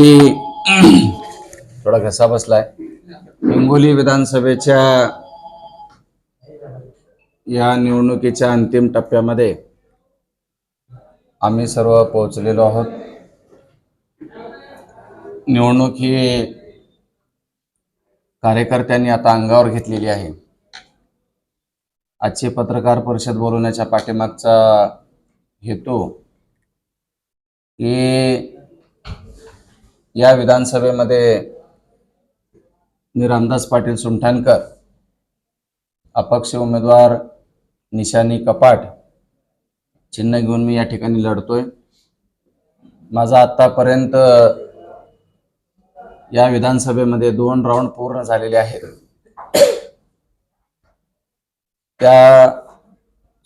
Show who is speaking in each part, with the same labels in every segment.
Speaker 1: की थोडा घसा बसलाय. हिंगोली विधानसभेच्या या निवडणुकीच्या अंतिम टप्प्यामध्ये आम्ही सर्व पोहोचलेलो आहोत. निवडणूक ही कार्यकर्त्यांनी आता अंगावर घेतलेली आहे. आजची पत्रकार परिषद बोलवण्याच्या पाठीमागचा हेतू की या विधानसभेमध्ये मी रामदास पाटील सुमठाणकर अपक्ष उमेदवार निशानी कपाट चिन्ह घेऊन मी या ठिकाणी लढतोय. माझा आत्तापर्यंत या विधानसभेमध्ये दोन राऊंड पूर्ण झालेले आहेत. त्या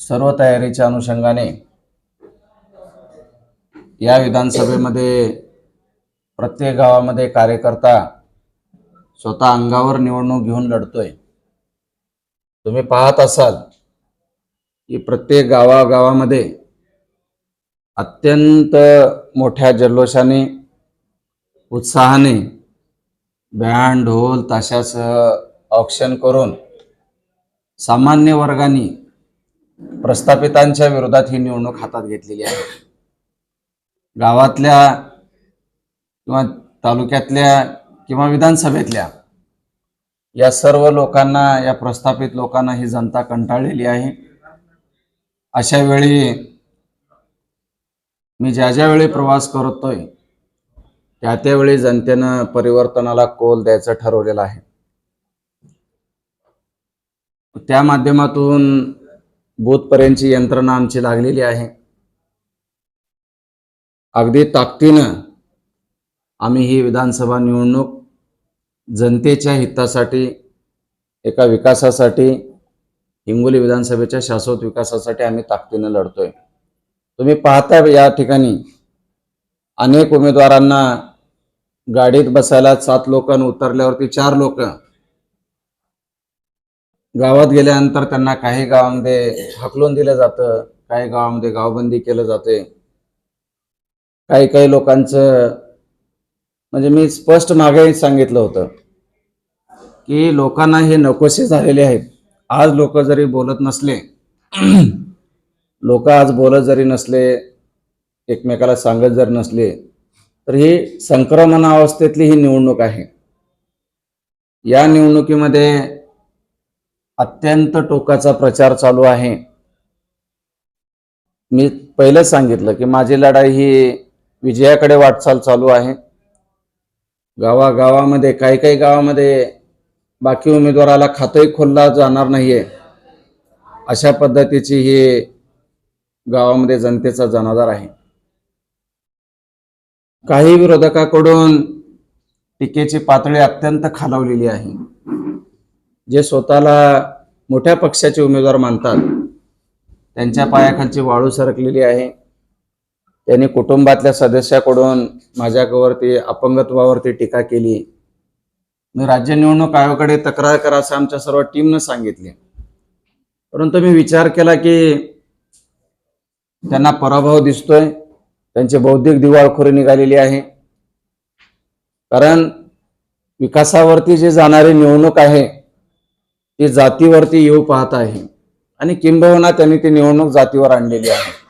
Speaker 1: सर्व तयारीच्या अनुषंगाने या विधानसभेमध्ये प्रत्येक गावामध्ये कार्यकर्ता स्वतः अंगावर निवडणूक घेऊन लढतोय. तुम्ही पाहत असाल की प्रत्येक गावागावामध्ये अत्यंत मोठ्या जल्लोषाने उत्साहाने बँड ढोल ताशासह ऑक्शन करून सामान्य वर्गाने प्रस्थापितांच्या विरोधात ही निवडणूक हातात घेतलेली आहे. गावातल्या किंवा तालुक्यातल्या किंवा विधानसभेतल्या या सर्व लोकांना या प्रस्थापित लोकांना ही जनता कंटाळलेली आहे. अशा वेळी मी ज्या ज्या वेळी प्रवास करतोय त्या त्यावेळी जनतेनं परिवर्तनाला कोल द्यायचं ठरवलेलं आहे. त्या माध्यमातून बूथपर्यंतची यंत्रणा आमची लागलेली आहे. अगदी ताकदीनं आम्ही ही विधानसभा निवडणूक जनतेच्या हितासाठी एका विकासासाठी हिंगोली विधानसभेच्या शाश्वत विकासासाठी आम्ही ताकदीनं लढतोय. तुम्ही पाहता या ठिकाणी अनेक उमेदवारांना गाडीत बसायला सात लोक उतरल्यावरती चार लोक. गावात गेल्यानंतर त्यांना काही गावामध्ये हकलून दिलं जातं काही गावामध्ये गावबंदी केलं जाते. काही काही लोकांचं म्हणजे मी स्पष्ट मागे सांगितलं होतं की लोकांना हे नकोसे झालेले आहेत. आज लोक जरी बोलत नसले लोक आज बोलत जरी नसले एकमेकाला सांगत जर नसले तर ही संक्रमणावस्थेतली ही निवडणूक आहे. या निवडणुकीमध्ये अत्यंत टोकाचा प्रचार चालू आहे. मी पहिलंच सांगितलं की माझी लढाई ही विजयाकडे वाटचाल चालू आहे. गावागावामध्ये काही काही गावामध्ये बाकी उमेदवाराला खातंही खोलला जाणार नाहीये. अशा पद्धतीची ही गावामध्ये जनतेचा जनाधार आहे. काही विरोधकाकडून टीकेची पातळी अत्यंत खालावलेली आहे. जे स्वतःला मोठ्या पक्षाचे उमेदवार मानतात त्यांच्या पायाखालची वाळू सरकलेली आहे. त्यांनी कुटुंबातल्या सदस्याकडून माझ्यावरती अपंगत्वावरती टीका केली. मी राज्य निवडणूक आयोगाकडे तक्रार करा असं आमच्या सर्व टीमनं सांगितले. परंतु मी विचार केला की त्यांना पराभव दिसतोय. त्यांची बौद्धिक दिवाळखोरी निघालेली आहे. कारण विकासावरती जी जाणारी निवडणूक आहे ती जातीवरती येऊ पाहत आहे. आणि किंबहुना त्यांनी ती निवडणूक जातीवर आणलेली आहे.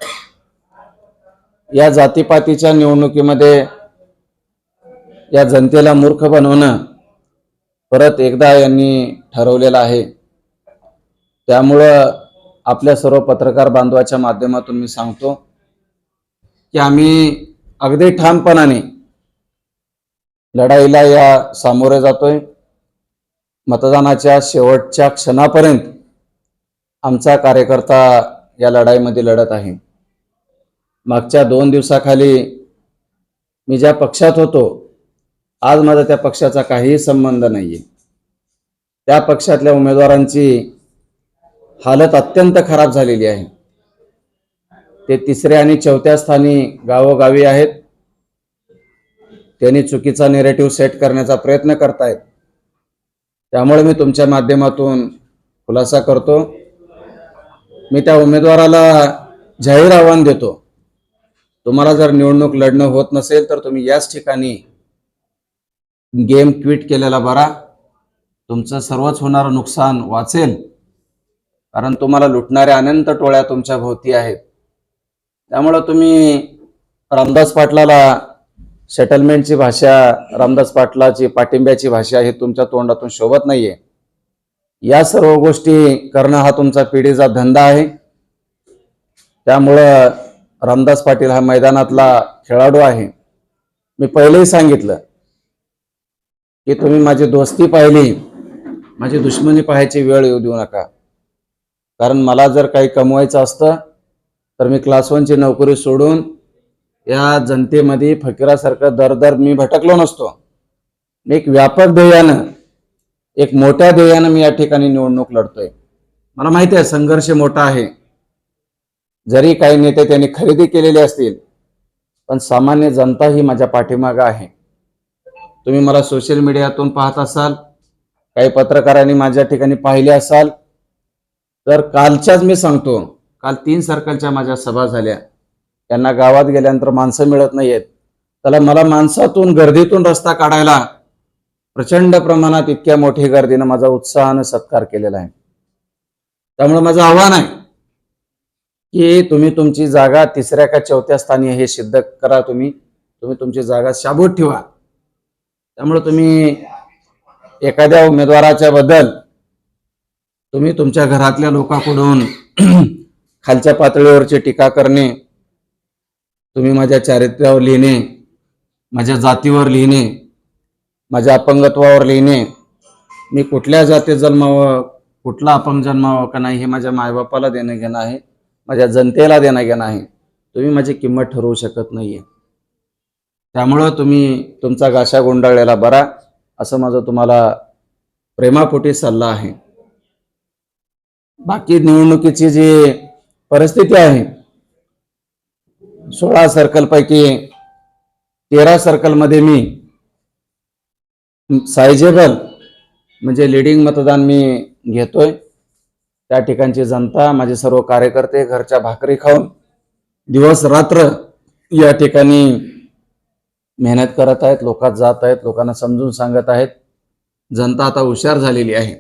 Speaker 1: या जातीपातीच्या निवडणुकीमध्ये या जनतेला मूर्ख बनवणं परत एकदा यांनी ठरवलेलं आहे. त्यामुळं आपल्या सर्व पत्रकार बांधवाच्या माध्यमातून मी सांगतो की आम्ही अगदी ठामपणाने लढाईला या सामोरे जातोय. मतदानाच्या शेवटच्या क्षणापर्यंत आमचा कार्यकर्ता या लढाईमध्ये लढत आहे. मागच्या दोन दिवसाखाली मी ज्या पक्षात होतो आज माझा त्या पक्षाचा काहीही संबंध नाहीये. त्या पक्षातल्या उमेदवारांची हालत अत्यंत खराब झालेली आहे. ते तिसऱ्या आणि चौथ्या स्थानी गावोगावी आहेत. त्यांनी चुकीचा नेरेटिव्ह सेट करण्याचा प्रयत्न करतायत. त्यामुळे मी तुमच्या माध्यमातून खुलासा करतो. मी त्या उमेदवाराला जाहीर आव्हान देतो. तुम्हाला जर निवडणूक लढणं होत नसेल तर तुम्ही याच ठिकाणी गेम ट्विट केलेला बरा. तुमचं सर्वच होणारं नुकसान वाचेल. कारण तुम्हाला लुटणाऱ्या अनंत टोळ्या तुमच्या भोवती आहेत. त्यामुळं तुम्ही रामदास पाटलाला सेटलमेंटची भाषा रामदास पाटलाची पाठिंब्याची भाषा ही तुमच्या तोंडातून शोभत नाहीये. या सर्व गोष्टी करणं हा तुमचा पिढीचा धंदा आहे. त्यामुळं रामदास पाटील हा मैदानातला खेळाडू आहे. मी पहिलेही सांगितलं की तुम्ही माझी दोस्ती पाहिली माझी दुश्मनी पाहायची वेळ येऊ देऊ नका. कारण मला जर काही कमवायचं असतं तर मी क्लास वनची नोकरी सोडून या जनतेमध्ये फकीरासारखं दर दर मी भटकलो नसतो. मी एक व्यापक ध्येयानं एक मोठ्या ध्येयानं मी या ठिकाणी निवडणूक लढतोय. मला माहिती आहे संघर्ष मोठा आहे. जरी काही नेते त्यांनी खरेदी केलेले असतील पण सामान्य जनता ही माझ्या पाठीमागं आहे. तुम्ही मला सोशल मीडियातून पाहत असाल काही पत्रकारांनी माझ्या ठिकाणी पाहिले असाल तर कालच्याच मी सांगतो काल तीन सर्कलच्या माझ्या सभा झाल्या. त्यांना गावात गेल्यानंतर माणसं मिळत नाहीयेत. त्याला मला माणसातून गर्दीतून रस्ता काढायला प्रचंड प्रमाणात इतक्या मोठी गर्दीनं माझा उत्साहानं सत्कार केलेला आहे. त्यामुळे माझं आव्हान आहे की तुम्ही तुमची जागा तिसऱ्या का चौथ्या स्थानी आहे हे सिद्ध करा तुम्ही. तुम्ही तुमची जागा शाबूत ठेवा. त्यामुळे तुम्ही एखाद्या उमेदवाराच्या बद्दल तुम्ही तुमच्या घरातल्या लोकांकडून खालच्या पातळीवरची टीका करणे तुम्ही माझ्या चारित्र्यावर लिहिणे माझ्या जातीवर लिहिणे माझ्या अपंगत्वावर लिहिणे. मी कुठल्या जातीत जन्मावं कुठला अपंग जन्मावं का नाही हे माझ्या मायबापाला देणं घेणं आहे. माझ्या जनतेला देणं घेणं आहे. तुम्ही माझी किंमत ठरवू शकत नाहीये. त्यामुळं तुम्ही तुमचा गाशा गुंडाळलेला बरा असं माझं तुम्हाला प्रेमापोटी सल्ला आहे. बाकी निवडणुकीची जी परिस्थिती आहे सोळा सर्कलपैकी तेरा सर्कलमध्ये मी सायजेबल म्हणजे लिडिंग मतदान मी घेतोय. त्या ठिकाणची जनता माझे सर्व कार्यकर्ते घरच्या भाकरी खाऊन दिवस रात्र या ठिकाणी मेहनत करत आहेत लोकात जात आहेत लोकांना समजून सांगत आहेत. जनता आता हुशार झालेली आहे.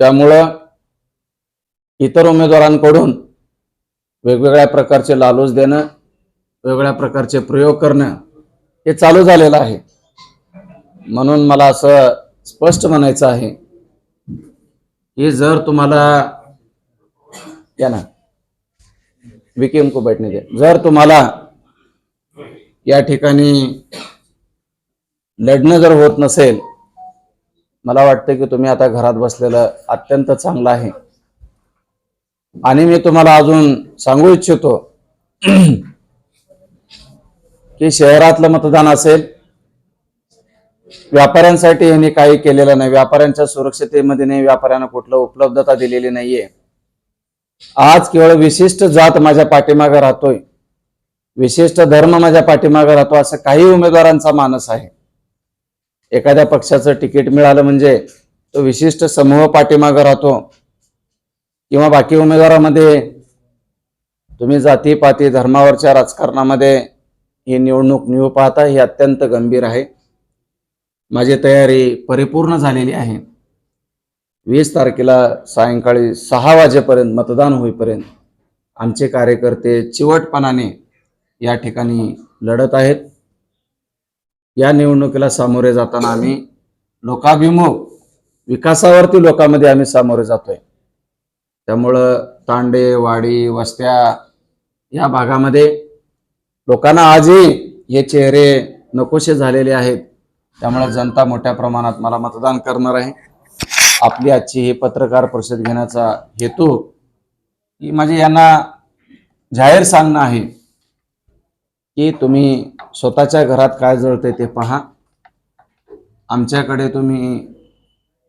Speaker 1: त्यामुळं इतर उमेदवारांकडून वेगवेगळ्या प्रकारचे लालूच देणं वेगवेगळ्या प्रकारचे प्रयोग करणं हे चालू झालेलं आहे. म्हणून मला असं स्पष्ट म्हणायचं आहे हे जर तुम्हाला या ना विकेम को बैठने दे. जर तुम्हाला या ठिकाणी लढणं जर होत नसेल मला वाटतं की तुम्ही आता घरात बसलेलं अत्यंत चांगलं आहे. आणि मी तुम्हाला अजून सांगू इच्छितो की शहरातलं मतदान असेल व्यापाऱ्यांसाठी यांनी काही केलेलं नाही. व्यापाऱ्यांच्या सुरक्षतेमध्ये नाही व्यापाऱ्यांना कुठलं उपलब्धता दिलेली नाहीये. आज केवळ विशिष्ट जात माझ्या पाठीमागे राहतोय. विशिष्ट धर्म माझ्या पाठीमागे राहतो असं काही उमेदवारांचा मानस आहे. एखाद्या पक्षाचं तिकीट मिळालं म्हणजे तो विशिष्ट समूह पाठीमागे राहतो. किंवा बाकी उमेदवारामध्ये तुम्ही जाती पाती धर्मावरच्या राजकारणामध्ये ही निवडणूक निवू पाहता ही अत्यंत गंभीर आहे. माझी तयारी परिपूर्ण झालेली आहे. वीस तारखेला सायंकाळी सहा वाजेपर्यंत मतदान होईपर्यंत आमचे कार्यकर्ते चिवटपणाने या ठिकाणी लढत आहेत. या निवडणुकीला सामोरे जाताना आम्ही लोकाभिमुख विकासावरती लोकांमध्ये आम्ही सामोरे जातोय. त्यामुळं तांडे वाडी वस्त्या या भागामध्ये लोकांना आजही हे चेहरे नकोसे झालेले आहेत. त्यामुळे जनता मोठ्या प्रमाणात मला मतदान करणार आहे. आपली आजची ही पत्रकार परिषद घेण्याचा हेतू की म्हणजे यांना जाहीर सांगणं आहे की तुम्ही स्वतःच्या घरात काय जळतंय ते पहा. आमच्याकडे तुम्ही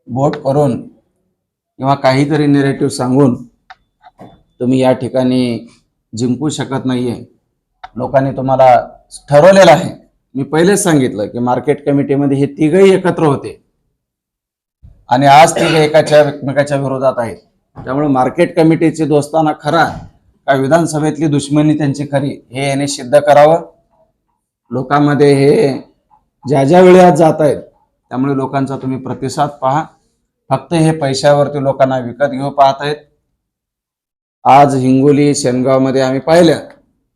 Speaker 1: बोट करून किंवा काहीतरी निरेटिव्ह सांगून तुम्ही या ठिकाणी जिंकू शकत नाहीये. लोकांनी तुम्हाला ठरवलेलं आहे. मी पहिलेच सांगितलं की मार्केट कमिटीमध्ये हे तिघही एकत्र होते. आणि आज तिघे एकाच्या एकमेकाच्या विरोधात आहेत. त्यामुळे मार्केट कमिटीचे दोस्ताना खरा का विधानसभेतली दुश्मनी त्यांची खरी हे याने सिद्ध करावं. लोकांमध्ये हे ज्या ज्या वेळी आज जात आहेत त्यामुळे लोकांचा तुम्ही प्रतिसाद पहा. फक्त हे पैशावरती लोकांना विकत घेऊ पाहत आहेत आज हिंगोली शेनगावमध्ये आम्ही पाहिलं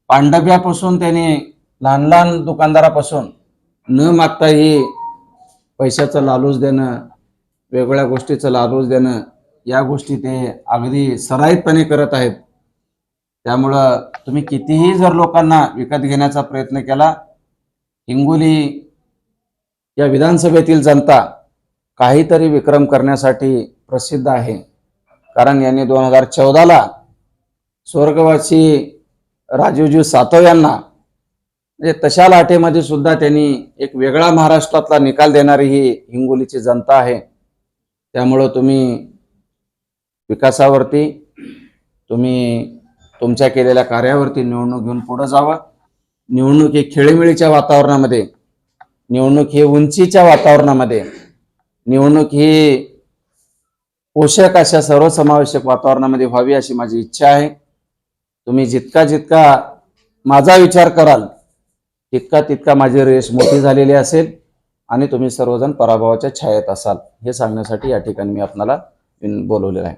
Speaker 1: पांडव्यापासून त्यांनी लहान लहान दुकानदारापासून न मागताही पैशाचं लालूच देणं वेगवेगळ्या गोष्टीचं लालूच देणं या गोष्टी ते अगदी सराईतपणे करत आहेत. त्यामुळं तुम्ही कितीही जर लोकांना विकत घेण्याचा प्रयत्न केला हिंगोली या विधानसभेतील जनता काहीतरी विक्रम करण्यासाठी प्रसिद्ध आहे. कारण यांनी दोन हजार चौदाला स्वर्गवासी राजीवजी सातव यांना म्हणजे तशा लाटेमध्ये सुद्धा त्यांनी एक वेगळा महाराष्ट्रातला निकाल देणारी ही हिंगोलीची जनता आहे. त्यामुळं तुम्ही विकासावरती तुम्ही तुमच्या केलेल्या कार्यावरती निवडणूक घेऊन पुढं जावं. निवडणूक ही खेळीमेळीच्या वातावरणामध्ये निवडणूक ही उंचीच्या वातावरणामध्ये निवडणूक ही पोषक अशा सर्वसमावेशक वातावरणामध्ये व्हावी अशी माझी इच्छा आहे. तुम्ही जितका जितका माझा विचार कराल तितका तितका माझी रेस मोठी झालेली असेल आणि तुम्ही सर्वजण पराभवाच्या छायेत असाल हे सांगण्यासाठी या ठिकाणी मी आपणाला बोलवलेलं आहे.